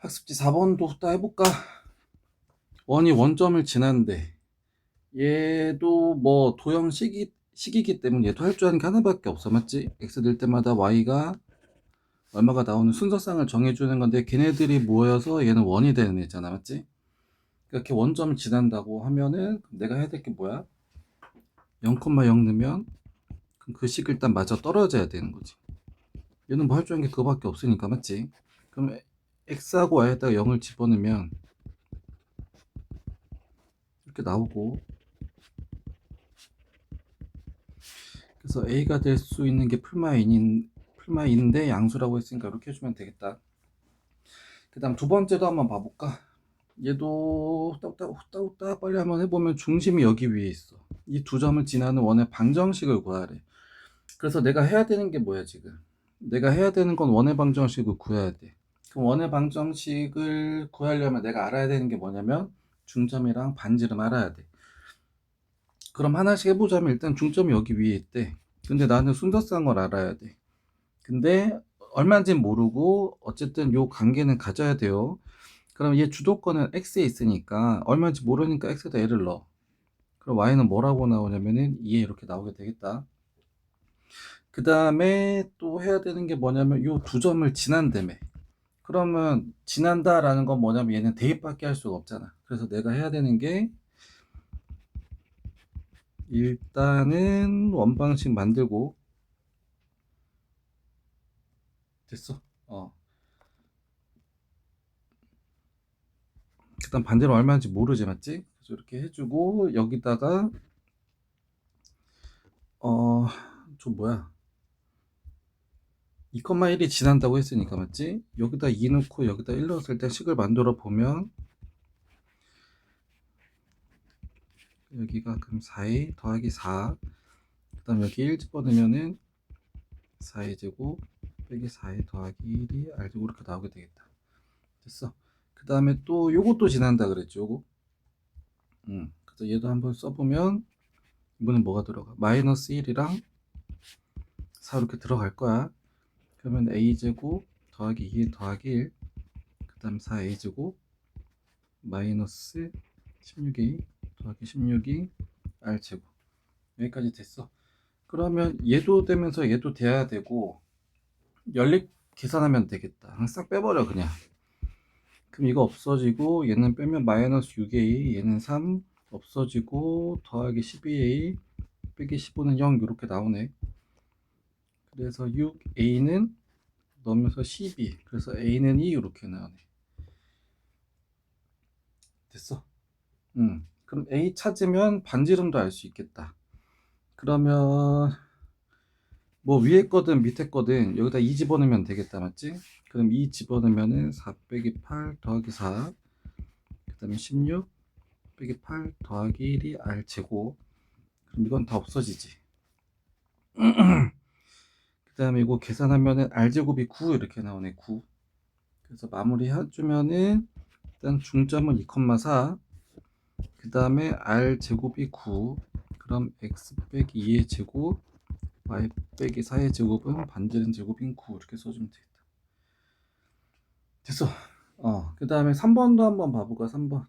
학습지 4번도 후딱 해볼까? 원이 원점을 지났는데 얘도 뭐 도형 식이, 식이기 때문에 얘도 할 줄 아는 게 하나밖에 없어 맞지? x 될 때마다 y가 얼마가 나오는 순서상을 정해주는 건데 걔네들이 모여서 얘는 원이 되는 애잖아 맞지? 이렇게 원점을 지난다고 하면은 내가 해야 될 게 뭐야? 0,0 넣으면 그 식을 일단 맞아 떨어져야 되는 거지 얘는 뭐 할 줄 아는 게 그거밖에 없으니까 맞지? 그럼 x하고 y에다가 0을 집어넣으면 이렇게 나오고 그래서 a가 될 수 있는 게 풀마인인 풀마인인데 양수라고 했으니까 이렇게 해주면 되겠다. 그 다음 두 번째도 한번 봐볼까? 얘도 후딱후딱 후딱후딱 빨리 한번 해보면 중심이 여기 위에 있어. 이 두 점을 지나는 원의 방정식을 구하래. 그래서 내가 해야 되는 게 뭐야 지금? 내가 해야 되는 건 원의 방정식을 구해야 돼. 그럼 원의 방정식을 구하려면 내가 알아야 되는 게 뭐냐면 중점이랑 반지름 알아야 돼. 그럼 하나씩 해보자면 일단 중점이 여기 위에 있대. 근데 나는 순서상을 알아야 돼. 근데 얼마인지 모르고 어쨌든 요 관계는 가져야 돼요. 그럼 얘 주도권은 x에 있으니까 얼마인지 모르니까 x에다 얘를 넣어. 그럼 y는 뭐라고 나오냐면은 2에 이렇게 나오게 되겠다. 그 다음에 또 해야 되는 게 뭐냐면 요 두 점을 지난다며. 그러면 지난다라는 건 뭐냐면 얘는 대입밖에 할 수가 없잖아. 그래서 내가 해야 되는 게 일단은 원방식 만들고 됐어. 어. 일단 반대로 얼마인지 모르지 맞지? 그래서 이렇게 해주고 여기다가 어, 저 뭐야? 2,1이 지난다고 했으니까 맞지? 여기다 2 넣고 여기다 1 넣었을 때 식을 만들어 보면 여기가 그럼 4에 더하기 4. 그 다음 여기 1 집어넣으면은 4의 제곱 빼기 4에 더하기 1이 R제곱 이렇게 나오게 되겠다. 됐어. 그 다음에 또 요것도 지난다 그랬죠. 요거. 음. 그래서 얘도 한번 써보면 이번엔 뭐가 들어가? 마이너스 1이랑 4 이렇게 들어갈 거야. 그러면 A제곱 더하기 2 더하기 1. 그 다음 4A제곱 마이너스 16A 더하기 16이 R제곱. 여기까지 됐어. 그러면 얘도 되면서 얘도 돼야 되고 연립 계산하면 되겠다. 싹 빼버려 그냥. 그럼 이거 없어지고 얘는 빼면 마이너스 6A 얘는 3 없어지고 더하기 12A 빼기 15는 0 이렇게 나오네 그래서 6A는 넣으면서 12 그래서 A는 2 이렇게 나오네 됐어 음. 그럼 A 찾으면 반지름도 알 수 있겠다. 그러면 뭐 위에 거든 밑에 거든 여기다 2 집어넣으면 되겠다 맞지? 그럼 2 집어넣으면은 4 빼기 8 더하기 4 그 다음에 16 빼기 8 더하기 1이 R제곱 그럼 이건 다 없어지지 그 다음에 이거 계산하면은 R제곱이 9 이렇게 나오네 9 그래서 마무리 해주면은 일단 중점은 2,4 그 다음에 r 제곱이 9 그럼 x 빼기 2의 제곱 y 빼기 4의 제곱은 반지름 제곱인 9 이렇게 써주면 되겠다. 됐어. 어 그 다음에 3번도 한번 봐볼까 3번.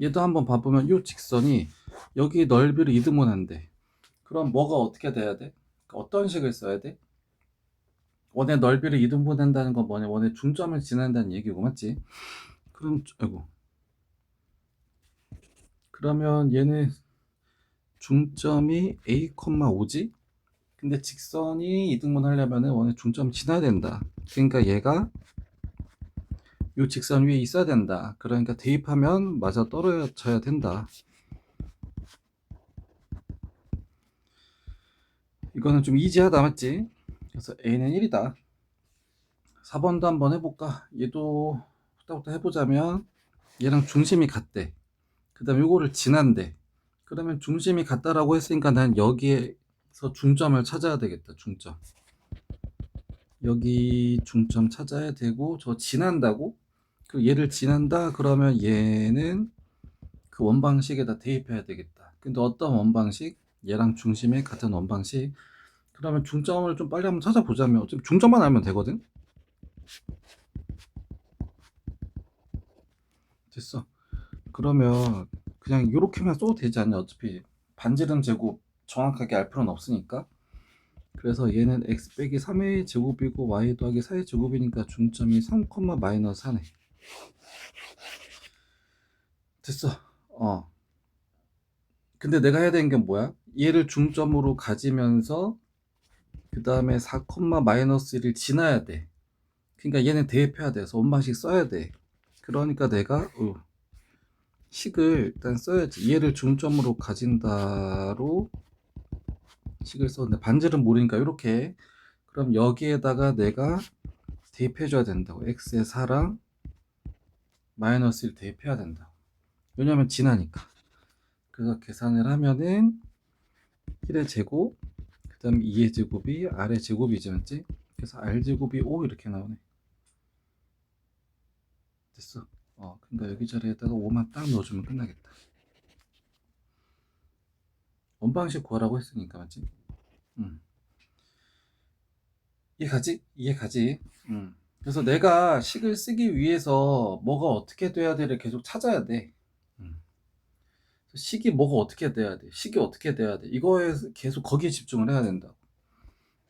얘도 한번 봐보면 이 직선이 여기 넓이를 이등분한대. 그럼 뭐가 어떻게 돼야 돼? 어떤 식을 써야 돼? 원의 넓이를 이등분한다는 건 뭐냐 원의 중점을 지난다는 얘기고 맞지? 그럼 아이고 그러면 얘는 중점이 a,5지? 근데 직선이 이등분 하려면 원의 중점 지나야 된다. 그러니까 얘가 이 직선 위에 있어야 된다. 그러니까 대입하면 맞아 떨어져야 된다. 이거는 좀 이지하다 맞지? 그래서 a는 1이다. 4번도 한번 해볼까? 얘도 후딱후딱 해보자면 얘랑 중심이 같대. 그 다음에 요거를 지난대. 그러면 중심이 같다라고 했으니까 난 여기에서 중점을 찾아야 되겠다. 중점. 여기 중점 찾아야 되고 저 지난다고? 그 얘를 지난다 그러면 얘는 그 원방식에다 대입해야 되겠다. 근데 어떤 원방식? 얘랑 중심이 같은 원방식. 그러면 중점을 좀 빨리 한번 찾아보자면 어차피 중점만 알면 되거든. 됐어. 그러면 그냥 이렇게만 써도 되지 않냐? 어차피 반지름 제곱 정확하게 알 필요는 없으니까. 그래서 얘는 x 빼기 3의 제곱이고 y 더하기 4의 제곱이니까 중점이 3, 마이너스 4네. 됐어. 어. 근데 내가 해야 되는 게 뭐야? 얘를 중점으로 가지면서 그 다음에 4, 마이너스 1을 지나야 돼. 그러니까 얘는 대입해야 돼서 원방식 써야 돼. 그러니까 내가 어, 식을 일단 써야지. 얘를 중점으로 가진다로 식을 썼는데 반지름 모르니까 이렇게 그럼 여기에다가 내가 대입해줘야 된다고. x의 4랑 마이너스 1 대입해야 된다. 왜냐면 지나니까. 그래서 계산을 하면은 1의 제곱, 그 다음 2의 제곱이 R의 제곱이지, 맞지? 그래서 R 제곱이 5 이렇게 나오네. 됐어. 어, 그러니까 여기 자리에다가 5만 딱 넣어주면 끝나겠다. 원방식 구하라고 했으니까, 맞지? 음. 이해가지? 이해가지? 음. 그래서 내가 식을 쓰기 위해서 뭐가 어떻게 돼야 돼를 계속 찾아야 돼. 음. 식이 뭐가 어떻게 돼야 돼? 식이 어떻게 돼야 돼? 이거에 계속 거기에 집중을 해야 된다.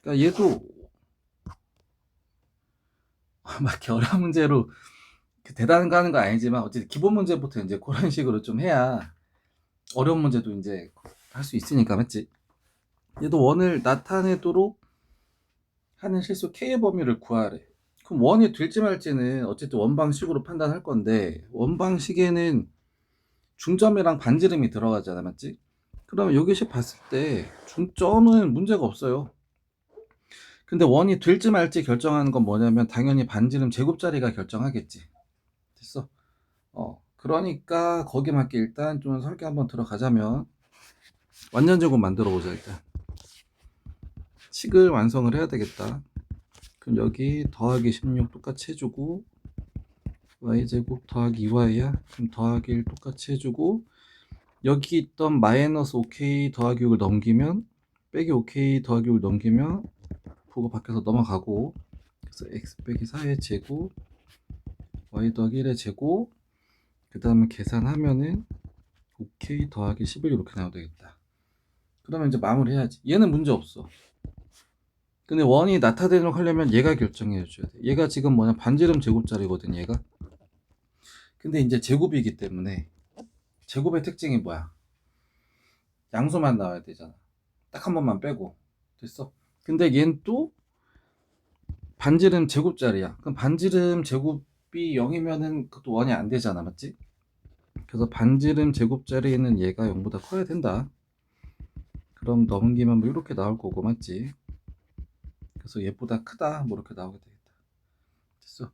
그러니까 얘도 막 어려운 문제로 그 대단한 거 하는 거 아니지만 어쨌든 기본 문제부터 이제 그런 식으로 좀 해야 어려운 문제도 이제 할 수 있으니까 맞지? 얘도 원을 나타내도록 하는 실수 k의 범위를 구하래. 그럼 원이 될지 말지는 어쨌든 원방식으로 판단할 건데 원방식에는 중점이랑 반지름이 들어가잖아, 맞지? 그러면 여기씩 봤을 때 중점은 문제가 없어요. 근데 원이 될지 말지 결정하는 건 뭐냐면 당연히 반지름 제곱자리가 결정하겠지. 됐어? 어, 그러니까 거기에 맞게 일단 좀 설계 한번 들어가자면 완전 제곱 만들어 보자 일단. 식을 완성을 해야 되겠다. 그럼 여기 더하기 16 똑같이 해주고 y제곱 더하기 2y야. 그럼 더하기 1 똑같이 해주고 여기 있던 마이너스 5k 더하기 6을 넘기면 빼기 5k 더하기 6을 넘기면 부호 밖에서 넘어가고 그래서 x 빼기 4의 제곱 y 더하기 1의 제곱 그 다음에 계산하면은 5k 더하기 11 이렇게 나와야 되겠다. 그러면 이제 마무리 해야지. 얘는 문제 없어. 근데 원이 나타내도록 하려면 얘가 결정해 줘야 돼. 얘가 지금 뭐냐 반지름 제곱자리거든 얘가. 근데 이제 제곱이기 때문에 제곱의 특징이 뭐야? 양수만 나와야 되잖아. 딱 한 번만 빼고 됐어. 근데 얘는 또 반지름 제곱자리야. 그럼 반지름 제곱이 0이면은 그것도 원이 안 되잖아, 맞지? 그래서 반지름 제곱자리에는 얘가 0보다 커야 된다. 그럼 넘기면 뭐 이렇게 나올 거고, 맞지? 그래서 얘보다 크다, 뭐 이렇게 나오게 되겠다. 됐어.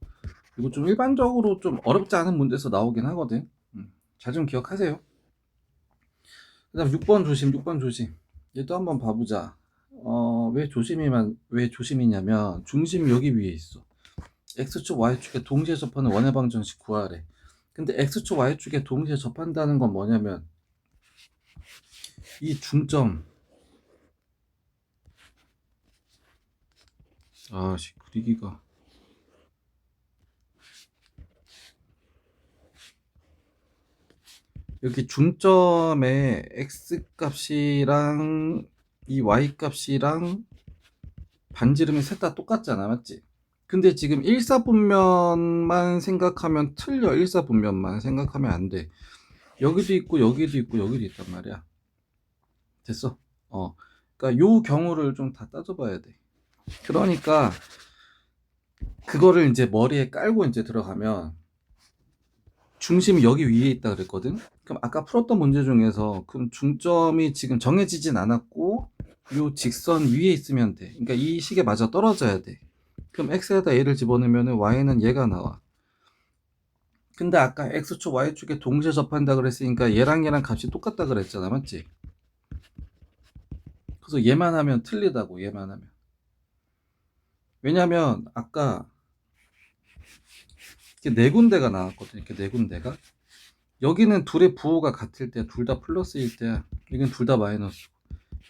이거 좀 일반적으로 좀 어렵지 않은 문제에서 나오긴 하거든. 음, 잘좀 기억하세요. 그 다음 6번 조심, 6번 조심. 얘도 한번 봐보자. 어, 왜 조심이만, 왜 조심이냐면, 중심이 여기 위에 있어. X축, Y축에 동시에 접하는 원의 방정식 구하래. 근데 X축, Y축에 동시에 접한다는 건 뭐냐면, 이 중점. 아 씨, 그리기가. 여기 중점의 x 값이랑 이 y 값이랑 반지름이 셋 다 똑같잖아 맞지? 근데 지금 일사분면만 생각하면 틀려. 일사분면만 생각하면 안 돼. 여기도 있고 여기도 있고 여기도 있단 말이야. 됐어? 어. 그러니까 요 경우를 좀 다 따져봐야 돼. 그러니까 그거를 이제 머리에 깔고 이제 들어가면 중심이 여기 위에 있다 그랬거든. 그럼 아까 풀었던 문제 중에서 그럼 중점이 지금 정해지진 않았고 요 직선 위에 있으면 돼. 그러니까 이 식에 맞아 떨어져야 돼. 그럼 x에다 a를 집어넣으면 y는 얘가 나와. 근데 아까 x축 y축에 동시에 접한다 그랬으니까 얘랑 얘랑 값이 똑같다 그랬잖아. 맞지? 그래서 얘만 하면 틀리다고 얘만 하면. 왜냐면 아까 이렇게 네 군데가 나왔거든. 이렇게 네 군데가. 여기는 둘의 부호가 같을 때, 둘 다 플러스일 때야. 이건 둘 다 마이너스.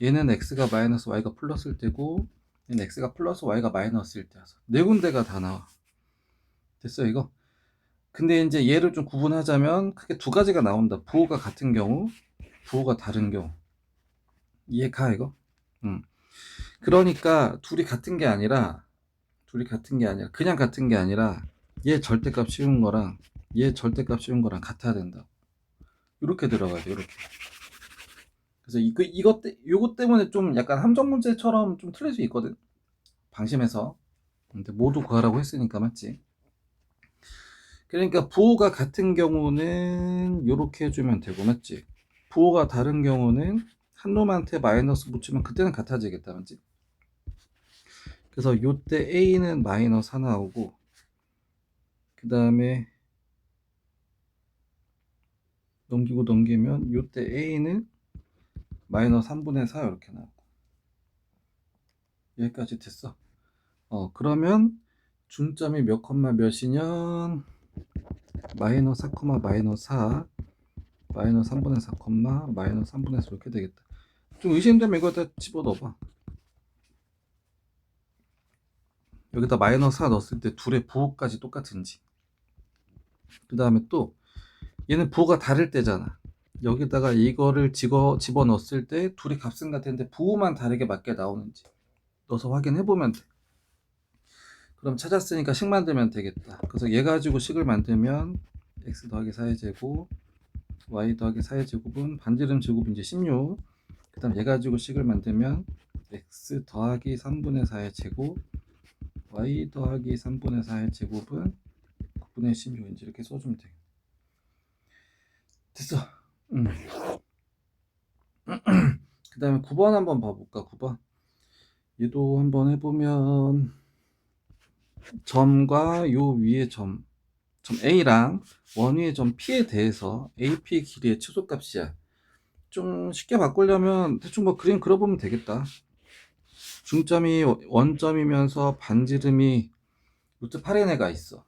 얘는 x가 마이너스 y가 플러스일 때고, 얘는 x가 플러스 y가 마이너스일 때야서. 네 군데가 다 나와. 됐어, 이거? 근데 이제 얘를 좀 구분하자면 크게 두 가지가 나온다. 부호가 같은 경우, 부호가 다른 경우. 이해가 이거? 음. 그러니까 둘이 같은 게 아니라 둘이 같은 게 아니라 그냥 같은 게 아니라 얘 절대값 씌운 거랑 얘 절대값 씌운 거랑 같아야 된다. 이렇게 들어가야 돼. 이렇게. 그래서 이거 이것 때 요거 때문에 좀 약간 함정 문제처럼 좀 틀릴 수 있거든. 방심해서. 근데 모두 구하라고 했으니까 맞지? 그러니까 부호가 같은 경우는 이렇게 해주면 되고 맞지? 부호가 다른 경우는 한 놈한테 마이너스 붙이면 그때는 같아지겠다 맞지? 그래서 요때 A는 마이너스 하나 오고 그 다음에 넘기고 넘기면 요때 A는 마이너스 3분의 4 이렇게 나오고 여기까지 됐어. 어 그러면 중점이 몇 컴마 몇이년 마이너스 4, 컴마 마이너스 4 마이너스 3분의 4, 컴마 마이너스 3분의 4 이렇게 되겠다. 좀 의심되면 이거 다 집어넣어봐. 여기다 마이너스 4 넣었을 때 둘의 부호까지 똑같은지 그 다음에 또 얘는 부호가 다를 때잖아. 여기다가 이거를 집어, 집어 넣었을 때 둘이 값은 같은데 부호만 다르게 맞게 나오는지 넣어서 확인해 보면 돼. 그럼 찾았으니까 식 만들면 되겠다. 그래서 얘 가지고 식을 만들면 x 더하기 4의 제곱 y 더하기 4의 제곱은 반지름 제곱이 이제 16 그 다음 얘 가지고 식을 만들면 x 더하기 3분의 4의 제곱 y 더하기 3분의 4의 제곱은 9분의 16인지 이렇게 써주면 돼. 됐어. 음. 그 다음에 9번 한번 봐볼까? 9번. 얘도 한번 해보면 점과 요 위의 점, 점 A랑 원 위의 점 P에 대해서 AP 길이의 최소값이야. 좀 쉽게 바꾸려면 대충 뭐 그림 그려보면 되겠다. 중점이 원점이면서 반지름이 루트 8의 애가 있어.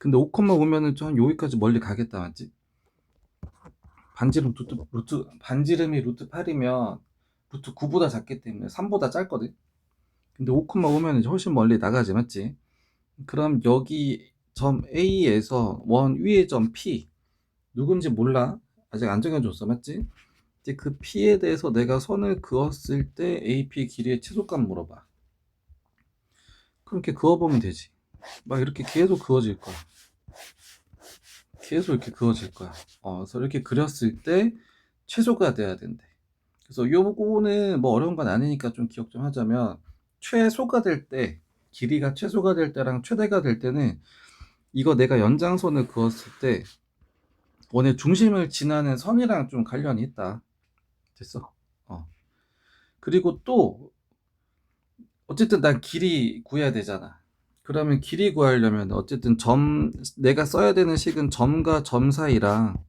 근데 5,5면은 좀 여기까지 멀리 가겠다 맞지? 반지름 루트, 루트 반지름이 루트 8이면 루트 9보다 작기 때문에 3보다 짧거든. 근데 5,5면은 훨씬 멀리 나가지 맞지? 그럼 여기 점 A에서 원 위의 점 P 누군지 몰라 아직 안 정해줬어 맞지? 이제 그 P에 대해서 내가 선을 그었을 때 AP 길이의 최소값 물어봐. 그렇게 그어보면 되지. 막 이렇게 계속 그어질 거야. 계속 이렇게 그어질 거야. 어, 그래서 이렇게 그렸을 때 최소가 돼야 된대. 그래서 요거는 뭐 어려운 건 아니니까 좀 기억 좀 하자면 최소가 될 때, 길이가 최소가 될 때랑 최대가 될 때는 이거 내가 연장선을 그었을 때 원의 중심을 지나는 선이랑 좀 관련이 있다. 됐어. 어. 그리고 또 어쨌든 난 길이 구해야 되잖아. 그러면 길이 구하려면 어쨌든 점 내가 써야 되는 식은 점과 점 사이랑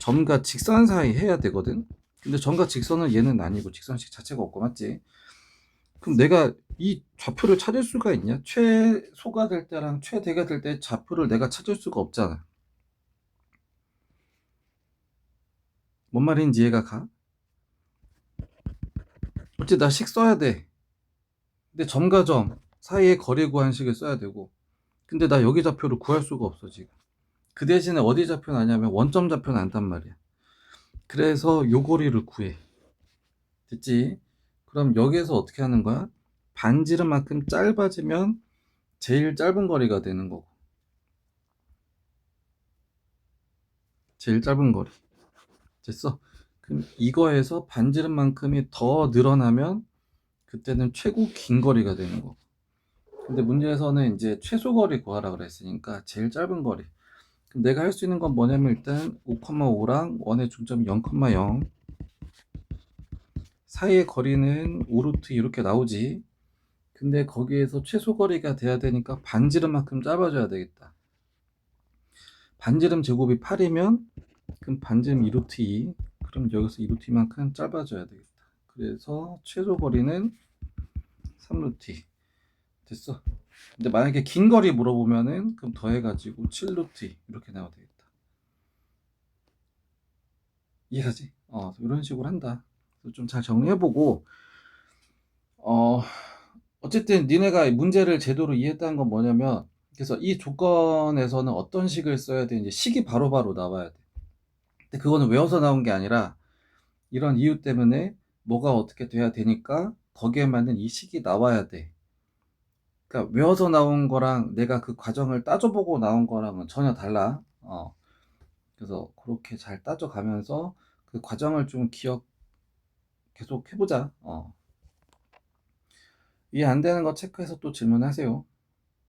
점과 직선 사이 해야 되거든. 근데 점과 직선은 얘는 아니고 직선식 자체가 없고 맞지? 그럼 내가 이 좌표를 찾을 수가 있냐? 최소가 될 때랑 최대가 될 때 좌표를 내가 찾을 수가 없잖아. 뭔 말인지 이해가 가? 어째 나식 써야 돼. 근데 점과 점 사이의 거리 구한식을 써야 되고. 근데 나 여기 좌표를 구할 수가 없어 지금. 그 대신에 어디 좌표 나냐면 원점 좌표 난단 말이야. 그래서 요 거리를 구해. 됐지? 그럼 여기에서 어떻게 하는 거야? 반지름만큼 짧아지면 제일 짧은 거리가 되는 거고. 제일 짧은 거리. 됐어? 그럼 이거에서 반지름만큼이 더 늘어나면 그때는 최고 긴 거리가 되는 거고 근데 문제에서는 이제 최소 거리 구하라 그랬으니까 제일 짧은 거리. 내가 할 수 있는 건 뭐냐면 일단 5,5랑 원의 중점 0,0 사이의 거리는 5루트 이렇게 나오지. 근데 거기에서 최소 거리가 돼야 되니까 반지름만큼 짧아져야 되겠다. 반지름 제곱이 8이면 그럼 반지름 2루트 2. 그럼 여기서 2루트 2만큼 짧아져야 되겠다. 그래서 최소 거리는 3루트 2. 됐어. 근데 만약에 긴 거리 물어보면은 그럼 더해가지고 7루트 이렇게 나와야 되겠다. 이해하지? 어 이런 식으로 한다. 좀 잘 정리해보고 어 어쨌든 니네가 문제를 제대로 이해했다는 건 뭐냐면 그래서 이 조건에서는 어떤 식을 써야 되는지 식이 바로바로 나와야 돼. 근데 그거는 외워서 나온 게 아니라 이런 이유 때문에 뭐가 어떻게 돼야 되니까 거기에 맞는 이 식이 나와야 돼. 그러니까 외워서 나온 거랑 내가 그 과정을 따져보고 나온 거랑은 전혀 달라. 어. 그래서 그렇게 잘 따져가면서 그 과정을 좀 기억 계속 해보자. 어. 이해 안 되는 거 체크해서 또 질문하세요.